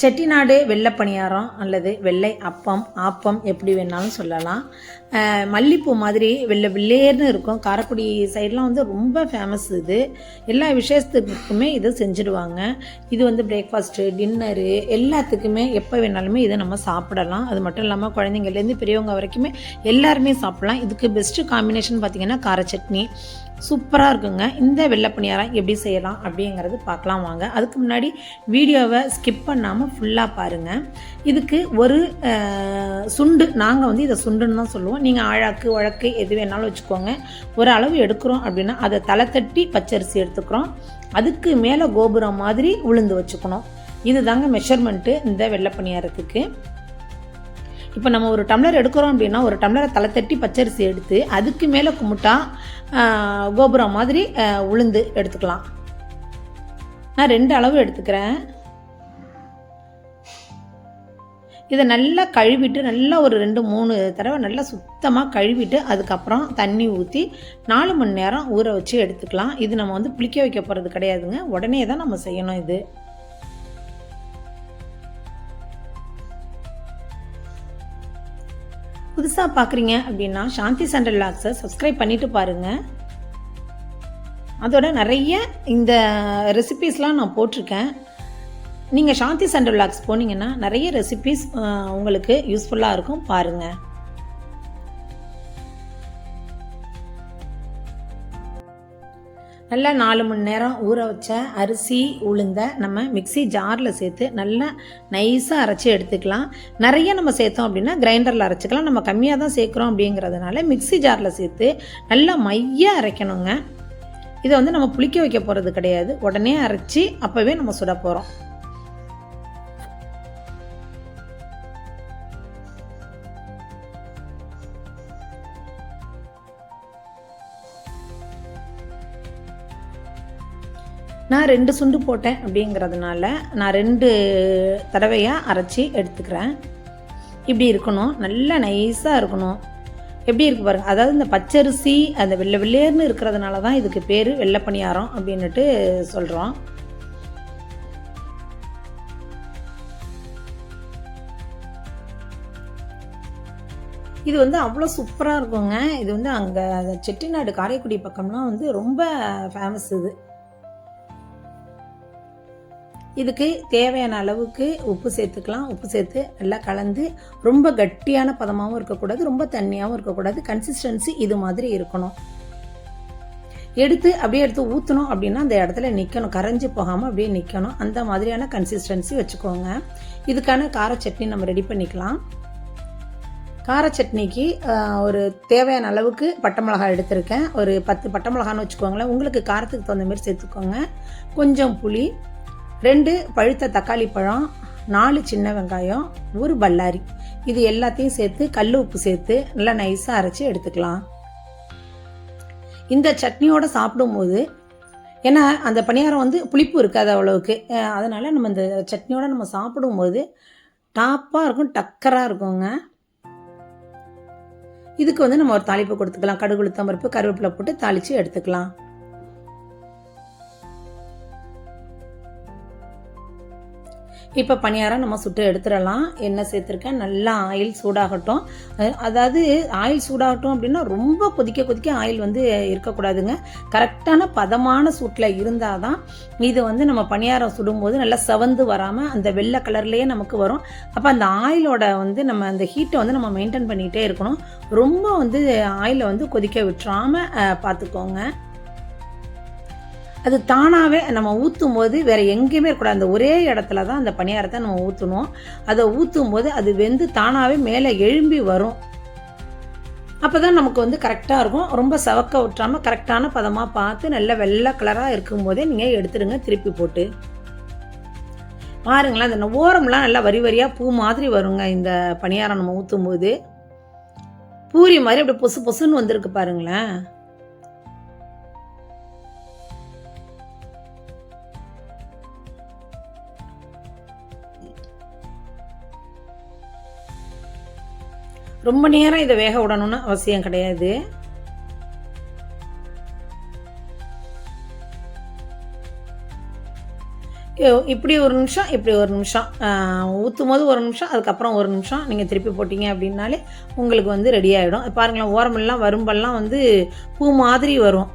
செட்டிநாடு வெள்ளை பணியாரம் அல்லது வெள்ளை அப்பம் ஆப்பம் எப்படி வேணாலும் சொல்லலாம். மல்லிப்பூ மாதிரி வெள்ளை வெள்ளேர்னு இருக்கும். காரைக்குடி சைட்லாம் வந்து ரொம்ப ஃபேமஸ் இது. எல்லா விசேஷத்துக்குமே இது செஞ்சுடுவாங்க. இது வந்து பிரேக்ஃபாஸ்ட்டு டின்னரு எல்லாத்துக்குமே எப்போ வேணாலுமே இதை நம்ம சாப்பிடலாம். அது மட்டும் இல்லாமல் குழந்தைங்கள்லேருந்து பெரியவங்க வரைக்குமே எல்லாருமே சாப்பிடலாம். இதுக்கு பெஸ்ட்டு காம்பினேஷன் பார்த்திங்கன்னா கார சட்னி சூப்பராக இருக்குங்க. இந்த வெள்ளை பணியாரம் எப்படி செய்யலாம் அப்படிங்கிறது பார்க்கலாம் வாங்க. அதுக்கு முன்னாடி வீடியோவை ஸ்கிப் பண்ணாமல் ஃபுல்லாக பாருங்கள் இதுக்கு ஒரு சுண்டு நாங்கள் வந்து இதை சுண்டுன்னு தான் சொல்லுவோம். நீங்கள் ஆழாக்கு உழக்கு எது வேணாலும் வச்சுக்கோங்க. ஒரு அளவு எடுக்கிறோம் அப்படின்னா அதை தலை தட்டி பச்சரிசி எடுத்துக்கிறோம். அதுக்கு மேலே கோபுரம் மாதிரி உளுந்து வச்சுக்கணும். இதுதாங்க மெஷர்மெண்ட்டு இந்த வெள்ளை பணியாரத்துக்கு. இப்போ நம்ம ஒரு டம்ளர் எடுக்கிறோம் அப்படின்னா ஒரு டம்ளரை தலை தட்டி பச்சரிசி எடுத்து அதுக்கு மேலே கும்பிட்டா கோபுரம் மாதிரி உளுந்து எடுத்துக்கலாம். நான் ரெண்டு அளவு எடுத்துக்கிறேன். இதை நல்லா கழுவிட்டு நல்லா ஒரு ரெண்டு மூணு தடவை நல்லா சுத்தமாக கழுவிட்டு அதுக்கப்புறம் தண்ணி ஊற்றி நாலு மணி நேரம் ஊற வச்சு எடுத்துக்கலாம். இது நம்ம வந்து புளிக்க வைக்க போகிறது கிடையாதுங்க. உடனே தான் நம்ம செய்யணும் இது. புதுசாக பார்க்குறீங்க அப்படின்னா சாந்தி சென்ட்ரல் லாக்ஸை சப்ஸ்கிரைப் பண்ணிட்டு பாருங்கள் அதோட நிறைய இந்த ரெசிபீஸ்லாம் நான் போட்டிருக்கேன். நீங்கள் சாந்தி சென்ட்ரல் லாக்ஸ் போனீங்கன்னா நிறைய ரெசிபீஸ் உங்களுக்கு யூஸ்ஃபுல்லாக இருக்கும் பாருங்கள் நல்லா நாலு மணி நேரம் ஊற வச்ச அரிசி உளுந்த நம்ம மிக்ஸி ஜாரில் சேர்த்து நல்லா நைஸாக அரைச்சி எடுத்துக்கலாம். நிறைய நம்ம சேர்த்தோம் அப்படின்னா கிரைண்டரில் அரைச்சிக்கலாம். நம்ம கம்மியாக தான் சேர்க்குறோம் அப்படிங்கிறதுனால மிக்ஸி ஜாரில் சேர்த்து நல்லா மைய அரைக்கணுங்க. இதை வந்து நம்ம புளிக்க வைக்க போகிறது கிடையாது. உடனே அரைச்சி அப்போவே நம்ம சுட போகிறோம் நான் ரெண்டு சுண்டு போட்டேன் அப்படிங்கிறதுனால நான் ரெண்டு தடவையாக அரைச்சி எடுத்துக்கிறேன். இப்படி இருக்கணும். நல்லா நைஸாக இருக்கணும். எப்படி இருக்கு பாருங்க அதாவது இந்த பச்சரிசி அந்த வெள்ளை வெள்ளேர்னு இருக்கிறதுனால தான் இதுக்கு பேர் வெள்ளை பணியாரம் அப்படின்னுட்டு சொல்கிறோம் இது வந்து அவ்வளோ சூப்பராக இருக்குங்க. இது வந்து அங்கே செட்டிநாடு காரைக்குடி பக்கம்லாம் வந்து ரொம்ப ஃபேமஸ் இது. இதுக்கு தேவையான அளவுக்கு உப்பு சேர்த்துக்கலாம். உப்பு சேர்த்து நல்லா கலந்து ரொம்ப கட்டியான பதமாகவும் இருக்கக்கூடாது ரொம்ப தண்ணியாகவும் இருக்கக்கூடாது. கன்சிஸ்டன்சி இது மாதிரி இருக்கணும். எடுத்து அப்படியே எடுத்து ஊற்றணும் அப்படின்னா அந்த இடத்துல நிற்கணும் கரைஞ்சி போகாமல் அப்படியே நிற்கணும் அந்த மாதிரியான கன்சிஸ்டன்சி வச்சுக்கோங்க. இதுக்கான கார சட்னி நம்ம ரெடி பண்ணிக்கலாம். கார சட்னிக்கு ஒரு தேவையான அளவுக்கு பட்டை மிளகாய் எடுத்திருக்கேன். ஒரு பத்து பட்டை மிளகான்னு வச்சுக்கோங்களேன். உங்களுக்கு காரத்துக்கு தகுந்த மாதிரி சேர்த்துக்கோங்க. கொஞ்சம் புளி ரெண்டு பழுத்த தக்காளி பழம் நாலு சின்ன வெங்காயம் ஒரு பல்லாரி. இது எல்லாத்தையும் சேர்த்து கல் உப்பு சேர்த்து நல்லா நைஸாக அரைச்சி எடுத்துக்கலாம். இந்த சட்னியோட சாப்பிடும்போது ஏன்னா அந்த பணியாரம் வந்து புளிப்பு இருக்காது அவ்வளவுக்கு. அதனால் நம்ம இந்த சட்னியோட நம்ம சாப்பிடும்போது டாப்பாக இருக்கும் டக்கராக இருக்குங்க. இதுக்கு வந்து நம்ம ஒரு தாளிப்பு கொடுத்துக்கலாம். கடுகுளுத்தம்பருப்பு பருப்பு கருவேப்பிலை போட்டு தாளித்து எடுத்துக்கலாம். இப்போ பணியாரம் நம்ம சுட்டு எடுத்துடலாம். எண்ணெய் சேர்த்துருக்கேன். நல்லா ஆயில் சூடாகட்டும். அதாவது ஆயில் சூடாகட்டும் அப்படின்னா ரொம்ப கொதிக்க கொதிக்க ஆயில் வந்து இருக்கக்கூடாதுங்க. கரெக்டான பதமான சூட்டில் இருந்தால் தான் இது வந்து நம்ம பணியாரம் சுடும்போது நல்லா செவந்து வராமல் அந்த வெள்ளை கலர்லேயே நமக்கு வரும். அப்போ அந்த ஆயிலோட வந்து நம்ம அந்த ஹீட்டை வந்து நம்ம மெயின்டைன் பண்ணிகிட்டே இருக்கணும். ரொம்ப வந்து ஆயிலை வந்து கொதிக்க விட்டுறாமல் பார்த்துக்கோங்க. அது தானாகவே நம்ம ஊற்றும் போது வேறு எங்கேயுமே இருக்கக்கூடாது. அந்த ஒரே இடத்துல தான் அந்த பணியாரத்தை நம்ம ஊற்றணும் அதை ஊற்றும் போது அது வெந்து தானாகவே மேலே எழும்பி வரும். அப்போ தான் நமக்கு வந்து கரெக்டாக இருக்கும். ரொம்ப சவக்க விட்டுறாமல் கரெக்டான பதமாக பார்த்து நல்ல வெள்ளை கலராக இருக்கும்போதே நீங்கள் எடுத்துடுங்க திருப்பி போட்டு. பாருங்களேன் அந்த ஓரம்லாம் நல்லா வரி வரியாக பூ மாதிரி வருங்க. இந்த பணியாரம் நம்ம ஊற்றும் போது பூரி மாதிரி அப்படி பொசு பொசுன்னு வந்திருக்கு பாருங்களேன். ரொம்ப நேரம் இதை வேக விடணும்னு அவசியம் கிடையாது. இப்படி ஒரு நிமிஷம் இப்படி ஒரு நிமிஷம். ஊற்றும் போது ஒரு நிமிஷம் அதுக்கப்புறம் ஒரு நிமிஷம் நீங்கள் திருப்பி போட்டிங்க அப்படின்னாலே உங்களுக்கு வந்து ரெடி ஆகிடும் பாருங்களேன் ஓரமெல்லாம் வரும்பெல்லாம் வந்து பூ மாதிரி வரும்.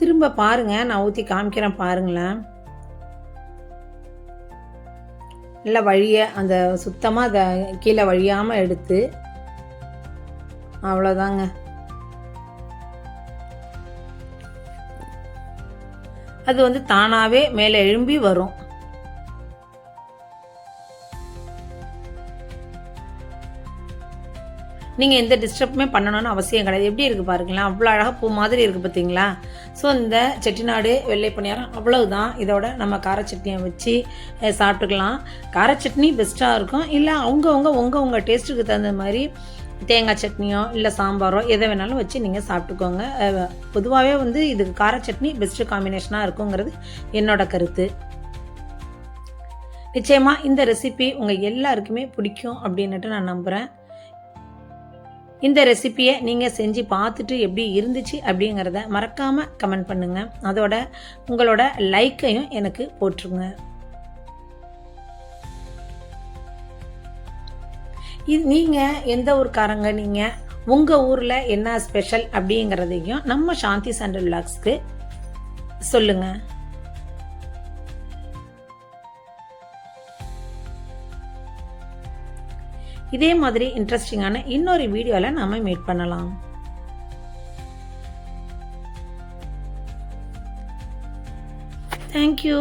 திரும்ப பாருங்க. நான் ஊற்றி காமிக்கிறேன் பாருங்களேன். நல்லா வழியை அந்த சுத்தமாக அதை கீழே வழியாமல் எடுத்து அவ்வளோதாங்க அது வந்து தானாகவே மேலே எழும்பி வரும். நீங்கள் எந்த டிஸ்டர்புமே பண்ணணும்னு அவசியம் கிடையாது. எப்படி இருக்குது பாருங்களேன். அவ்வளோ அழகாக பூ மாதிரி இருக்குது பார்த்தீங்களா ஸோ இந்த செட்டிநாடு வெள்ளை பணியாரம் அவ்வளவுதான். இதோட நம்ம கார சட்னியை வச்சு சாப்பிட்டுக்கலாம். கார சட்னி பெஸ்ட்டாக இருக்கும். இல்லை அவங்கவுங்க உங்கள் உங்கள் டேஸ்ட்டுக்கு தகுந்த மாதிரி தேங்காய் சட்னியோ இல்லை சாம்பாரோ எதை வேணாலும் வச்சு நீங்கள் சாப்பிட்டுக்கோங்க. பொதுவாகவே வந்து இதுக்கு கார சட்னி பெஸ்ட்டு காம்பினேஷனாக இருக்குங்கிறது என்னோட கருத்து. நிச்சயமாக இந்த ரெசிபி உங்கள் எல்லாருக்குமே பிடிக்கும் அப்படின்னுட்டு நான் நம்புகிறேன் இந்த ரெசிப்பியை நீங்கள் செஞ்சு பார்த்துட்டு எப்படி இருந்துச்சு அப்படிங்கிறத மறக்காமல் கமெண்ட் பண்ணுங்கள் அதோட உங்களோட லைக்கையும் எனக்கு போட்டுருங்க இது நீங்கள் எந்த ஊர்க்காரங்க நீங்கள் உங்கள் ஊரில் என்ன ஸ்பெஷல் அப்படிங்கிறதையும் நம்ம சாந்தி சண்டல் விலாக்ஸ்க்கு சொல்லுங்கள் இதே மாதிரி இன்ட்ரெஸ்டிங்கான இன்னொரு வீடியோவில் நாம் மீட் பண்ணலாம். தேங்க்யூ